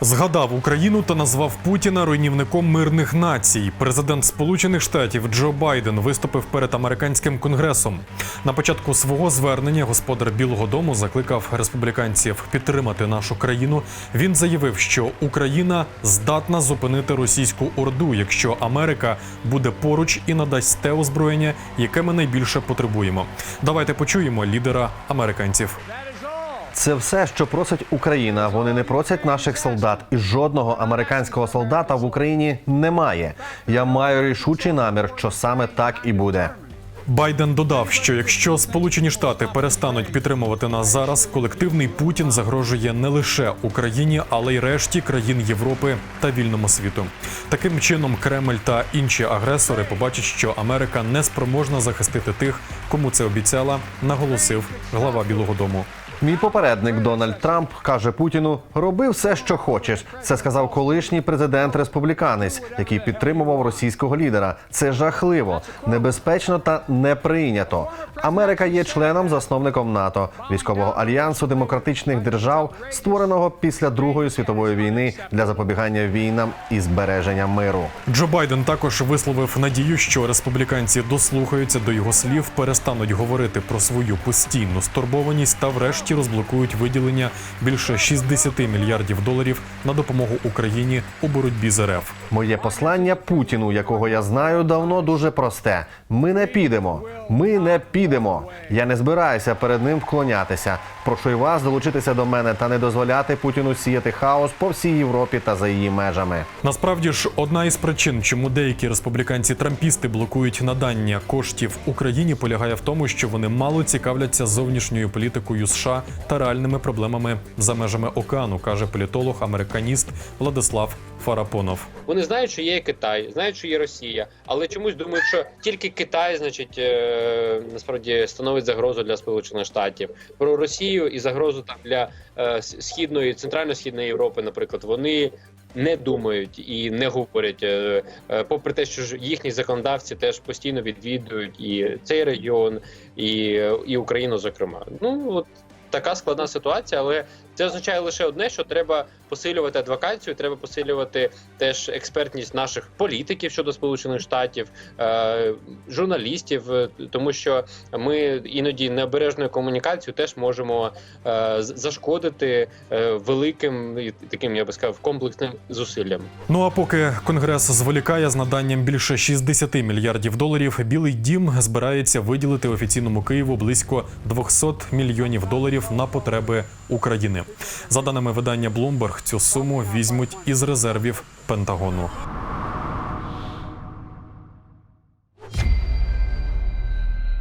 Згадав Україну та назвав Путіна руйнівником мирних націй. Президент Сполучених Штатів Джо Байден виступив перед американським конгресом. На початку свого звернення господар Білого Дому закликав республіканців підтримати нашу країну. Він заявив, що Україна здатна зупинити російську орду, якщо Америка буде поруч і надасть те озброєння, яке ми найбільше потребуємо. Давайте почуємо лідера американців. Це все, що просить Україна. Вони не просять наших солдат, і жодного американського солдата в Україні немає. Я маю рішучий намір, що саме так і буде. Байден додав, що якщо Сполучені Штати перестануть підтримувати нас зараз, колективний Путін загрожує не лише Україні, але й решті країн Європи та вільному світу. Таким чином, Кремль та інші агресори побачать, що Америка не спроможна захистити тих, кому це обіцяла, наголосив глава Білого Дому. Мій попередник Дональд Трамп каже Путіну: роби все, що хочеш. Це сказав колишній президент республіканець, який підтримував російського лідера. Це жахливо, небезпечно та не прийнято. Америка є членом засновником НАТО, військового альянсу демократичних держав, створеного після Другої світової війни для запобігання війнам і збереження миру. Джо Байден також висловив надію, що республіканці дослухаються до його слів, перестануть говорити про свою постійну стурбованість та врешті розблокують виділення більше 60 мільярдів доларів на допомогу Україні у боротьбі з РФ. Моє послання Путіну, якого я знаю давно, дуже просте: ми не підемо. Ми не підемо. Я не збираюся перед ним вклонятися. Прошу і вас долучитися до мене та не дозволяти Путіну сіяти хаос по всій Європі та за її межами. Насправді ж, одна із причин, чому деякі республіканці-трампісти блокують надання коштів Україні, полягає в тому, що вони мало цікавляться зовнішньою політикою США та реальними проблемами за межами океану, каже політолог, американіст Владислав Фарапонов. Вони знають, що є Китай, знають, що є Росія, але чомусь думають, що тільки Китай, значить, е, насправді становить загрозу для Сполучених Штатів. Про Росію і загрозу там для е, східної, центрально-східної Європи, наприклад, вони. Не думають і не говорять, е, попри те, що їхні законодавці теж постійно відвідують і цей регіон, і, і Україну, зокрема. Ну от така складна ситуація, але це означає лише одне: що треба посилювати адвокацію, треба посилювати теж експертність наших політиків щодо сполучених штатів, е, журналістів, е, тому що ми іноді необережною комунікацією теж можемо е, зашкодити великим і таким, я би сказав, комплексним зусиллям. Ну а поки конгрес зволікає з наданням більше 60 мільярдів доларів, Білий Дім збирається виділити офіційному Києву близько 200 мільйонів доларів на потреби України. За даними видання Bloomberg, цю суму візьмуть із резервів Пентагону.